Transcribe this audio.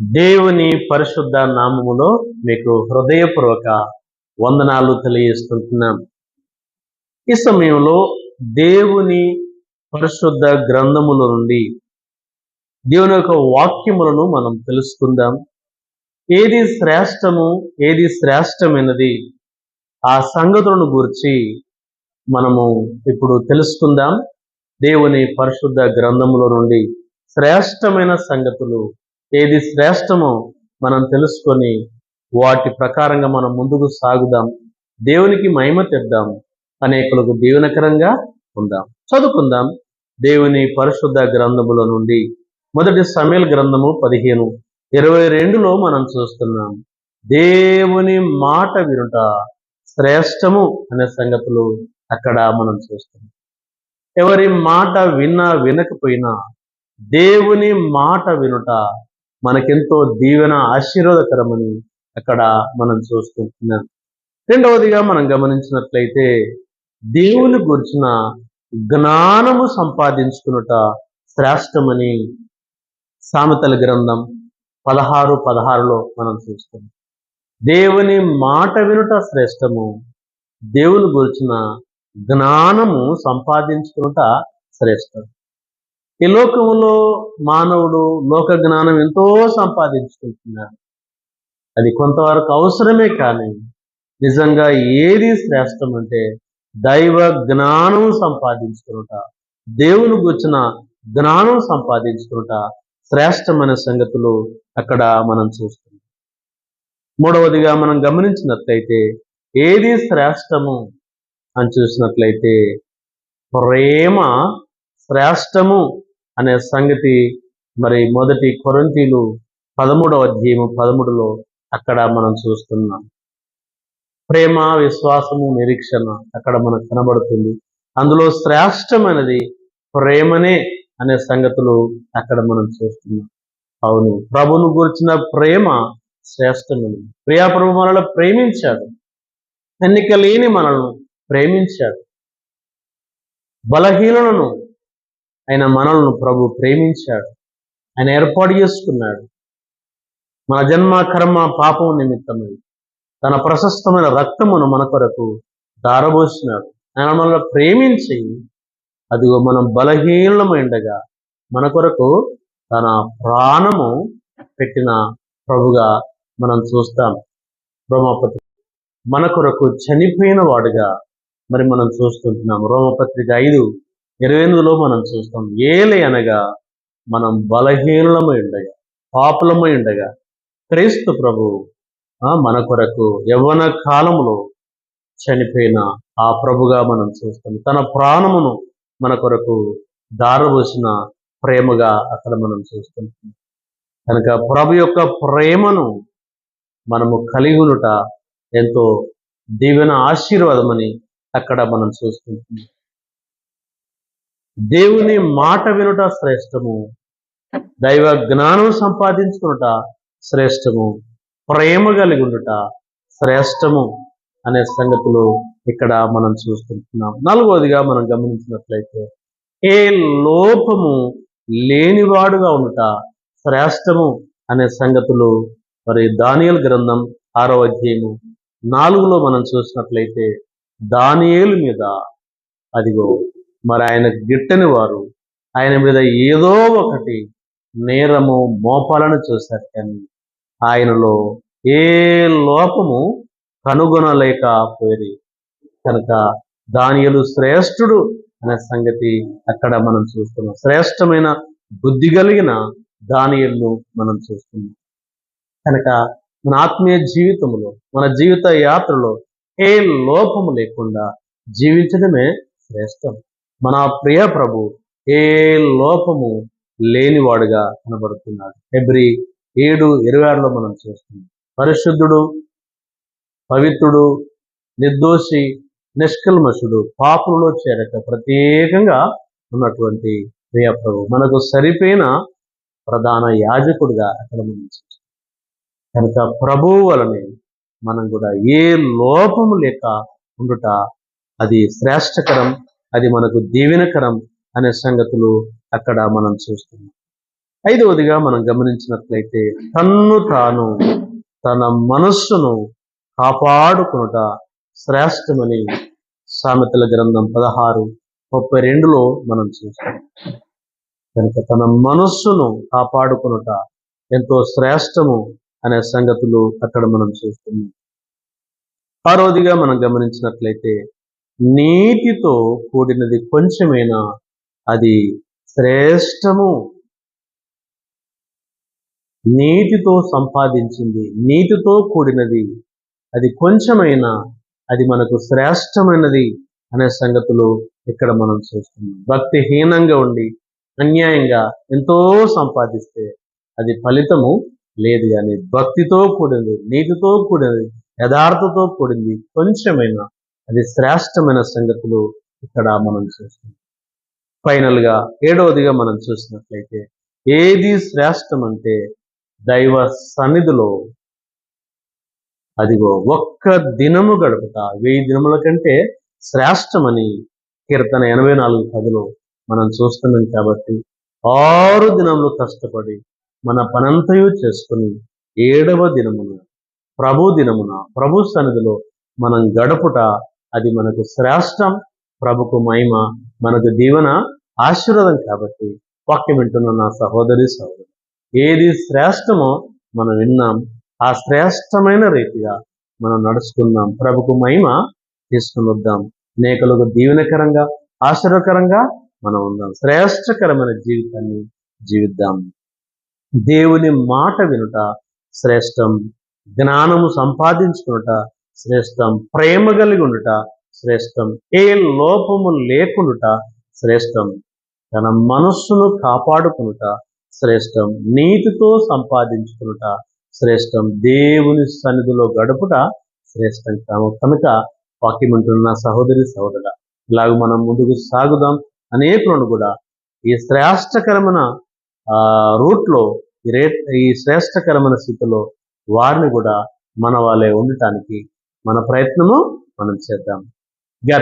దేవుని పరిశుద్ధ నామములో మీకు హృదయపూర్వక వందనాలు తెలియజేస్తుంటున్నాం. ఈ సమయంలో దేవుని పరిశుద్ధ గ్రంథముల నుండి దేవుని యొక్క వాక్యములను మనం తెలుసుకుందాం. ఏది శ్రేష్టము ఏది శ్రేష్టమైనది ఆ సంగతులను గురించి మనము ఇప్పుడు తెలుసుకుందాం. దేవుని పరిశుద్ధ గ్రంథముల నుండి శ్రేష్టమైన సంగతులు ఏది శ్రేష్టమో మనం తెలుసుకొని వాటి ప్రకారంగా మనం ముందుకు సాగుదాం. దేవునికి మహిమ తెద్దాం. అనేకులకు దీవెనకరంగా ఉందాం. చదువుకుందాం. దేవుని పరిశుద్ధ గ్రంథముల నుండి మొదటి సమయల్ గ్రంథము పదిహేను ఇరవై రెండులో మనం చూస్తున్నాం. దేవుని మాట వినుట శ్రేష్టము అనే సంగతులు అక్కడ మనం చూస్తున్నాం. ఎవరి మాట విన్నా వినకపోయినా దేవుని మాట వినుట మనకెంతో దీవెన ఆశీర్వాదకరమని అక్కడ మనం చూస్తుంటున్నాం. రెండవదిగా మనం గమనించినట్లయితే దేవుని గురించిన జ్ఞానము సంపాదించుకునుట శ్రేష్టమని సామెతల గ్రంథం పదహారు పదహారులో మనం చూస్తాం. దేవుని మాట వినుట శ్రేష్టము దేవుని గురించిన జ్ఞానము సంపాదించుకునుట శ్రేష్టం. ఈ లోకములో మానవుడు లోక జ్ఞానం ఎంతో సంపాదించుకుంటున్నాడు. అది కొంతవరకు అవసరమే కానీ నిజంగా ఏది శ్రేష్టం అంటే దైవ జ్ఞానం సంపాదించుకునుట దేవుని గుర్చిన జ్ఞానం సంపాదించుకునుట శ్రేష్టమైన సంగతులు అక్కడ మనం చూస్తున్నాం. మూడవదిగా మనం గమనించినట్లయితే ఏది శ్రేష్టము అని చూసినట్లయితే ప్రేమ శ్రేష్టము అనే సంగతి మరి మొదటి కొరంతీలు పదమూడవ అధ్యాయము పదమూడులో అక్కడ మనం చూస్తున్నాం. ప్రేమ విశ్వాసము నిరీక్షణ అక్కడ మనకు కనబడుతుంది. అందులో శ్రేష్టమైనది ప్రేమనే అనే సంగతులు అక్కడ మనం చూస్తున్నాం. అవును ప్రభును గురించిన ప్రేమ శ్రేష్టమైనది. ప్రియా ప్రభు మనల్ని ప్రేమించాడు. ఎన్నిక లేని మనల్ని ప్రేమించాడు. బలహీనలను ఆయన మనల్ని ప్రభు ప్రేమించాడు. ఆయన ఏర్పాటు చేసుకున్నాడు. మన జన్మ కర్మ పాపం నిమిత్తమై తన ప్రశస్తమైన రక్తమును మన కొరకు దారబోసినాడు. ఆయన మనల్ని ప్రేమించి అదిగో మనం బలహీనమైండగా మన కొరకు తన ప్రాణము పెట్టిన ప్రభుగా మనం చూస్తాం. రోమపత్రిక. మన కొరకు చనిపోయిన వాడుగా మరి మనం చూస్తుంటున్నాం. రోమపత్రిక ఐదు ఇరవై ఎనిమిదిలో మనం చూస్తాం. ఏలి అనగా మనం బలహీనమై ఉండగా పాపులమై ఉండగా క్రీస్తు ప్రభు ఆ, మన కొరకు యవ్వన కాలములో చనిపోయిన ఆ ప్రభుగా మనం చూస్తాం. తన ప్రాణమును మన కొరకు దారబోసిన ప్రేమగా అక్కడ మనం చూస్తుంటాం కనుక ప్రభు యొక్క ప్రేమను మనము కలిగి ఉండుట ఎంతో దీవెన ఆశీర్వాదమని అక్కడ మనం చూస్తుంటాం దేవుని మాట వినుట శ్రేష్టము. దైవ జ్ఞానం సంపాదించుకునుట శ్రేష్టము. ప్రేమ కలిగి ఉండుట శ్రేష్టము అనే సంగతులు ఇక్కడ మనం చూస్తుంటున్నాం నాలుగవదిగా మనం గమనించినట్లయితే ఏ లోపము లేనివాడుగా ఉండుట శ్రేష్టము అనే సంగతులు మరి దానియల్ గ్రంథం ఆరో అధ్యాయము నాలుగులో మనం చూసినట్లయితే దానియేలు మీద అదిగో మరి ఆయన గిట్టని వారు. ఆయన మీద ఏదో ఒకటి నేరము మోపాలను చూశారు కానీ ఆయనలో ఏ లోపము కనుగొనలేకపోయి కనుక దానియలు శ్రేష్ఠుడు అనే సంగతి అక్కడ మనం చూస్తున్నాం. శ్రేష్టమైన బుద్ధి కలిగిన దానియలను మనం చూస్తున్నాం. కనుక మన ఆత్మీయ జీవితంలో మన జీవిత యాత్రలో ఏ లోపము లేకుండా జీవించడమే శ్రేష్టం. మన ప్రియ ప్రభు ఏ లోపము లేనివాడుగా కనబడుతున్నాడు. ఎబ్రి ఏడు ఇరవై ఆరులో మనం చూస్తున్నాం. పరిశుద్ధుడు పవిత్రుడు నిర్దోషి నిష్కల్మషుడు పాపులలో చేరక ప్రత్యేకంగా ఉన్నటువంటి ప్రియ ప్రభు మనకు సరిపోయిన ప్రధాన యాజకుడిగా అక్కడ మనం కనుక ప్రభువు వలనే మనం కూడా ఏ లోపము లేక ఉండుట అది శ్రేష్టకరం. అది మనకు దీవెనకరం అనే సంగతులు అక్కడ మనం చూస్తున్నాం. ఐదవదిగా మనం గమనించినట్లయితే తన్ను తాను తన మనస్సును కాపాడుకునుట శ్రేష్టమని సామెతల గ్రంథం పదహారు ముప్పై రెండులో మనం చూస్తాం. కనుక తన మనస్సును కాపాడుకునుట ఎంతో శ్రేష్టము అనే సంగతులు అక్కడ మనం చూస్తున్నాం. ఆరోదిగా మనం గమనించినట్లయితే నీతితో కూడినది కొంచెమైనా అది శ్రేష్టము. నీతితో సంపాదించింది నీతితో కూడినది అది కొంచెమైనా అది మనకు శ్రేష్టమైనది అనే సంగతులు ఇక్కడ మనం చూస్తున్నాం. భక్తిహీనంగా ఉండి అన్యాయంగా ఎంతో సంపాదిస్తే అది ఫలితము లేదు కానీ భక్తితో కూడింది నీతితో కూడినది యథార్థతో కూడింది కొంచెమైనా అది శ్రేష్టమైన సంగతులు ఇక్కడ మనం చూస్తున్నాం. ఫైనల్గా ఏడవదిగా మనం చూసినట్లయితే ఏది శ్రేష్టం అంటే దైవ సన్నిధిలో అదిగో ఒక్క దినము గడుపుట వెయ్యి దినముల కంటే శ్రేష్టమని కీర్తన ఎనభై నాలుగు పదిలో మనం చూస్తున్నాం కాబట్టి ఆరు దినములు కష్టపడి మన పనంతయు చేసుకుని ఏడవ దినమున ప్రభు దినమున ప్రభు సన్నిధిలో మనం గడుపుట అది మనకు శ్రేష్టం ప్రభుకు మహిమ మనకు దీవెన ఆశీర్వాదం కాబట్టి వాక్యం వింటున్న నా సహోదరి సహోదరు ఏది శ్రేష్టమో మనం విన్నాం. ఆ శ్రేష్టమైన రీతిగా మనం నడుచుకుందాం. ప్రభుకు మహిమ తీసుకుని వద్దాం. అనేకలకు దీవెనకరంగా ఆశ్చర్యకరంగా మనం ఉందాం. శ్రేష్టకరమైన జీవితాన్ని జీవిద్దాం. దేవుని మాట వినుట శ్రేష్టం. జ్ఞానము సంపాదించుకునుట శ్రేష్టం. ప్రేమ కలిగి ఉండుట శ్రేష్టం. ఏ లోపము లేకుండుట శ్రేష్టం. తన మనస్సును కాపాడుకునుట శ్రేష్టం. నీతితో సంపాదించుకునుట శ్రేష్టం. దేవుని సన్నిధిలో గడుపుట శ్రేష్టం కాము కనుక వాక్యమంటున్న సహోదరి సహోదర ఇలాగ మనం ముందుకు సాగుదాం. అనేకులను కూడా ఈ శ్రేష్టకరమైన ఆ రూట్లో ఈ రే ఈ శ్రేష్టకరమైన స్థితిలో వారిని కూడా మన వాళ్ళే ఉండటానికి మన ప్రయత్నము మనం చేద్దాం.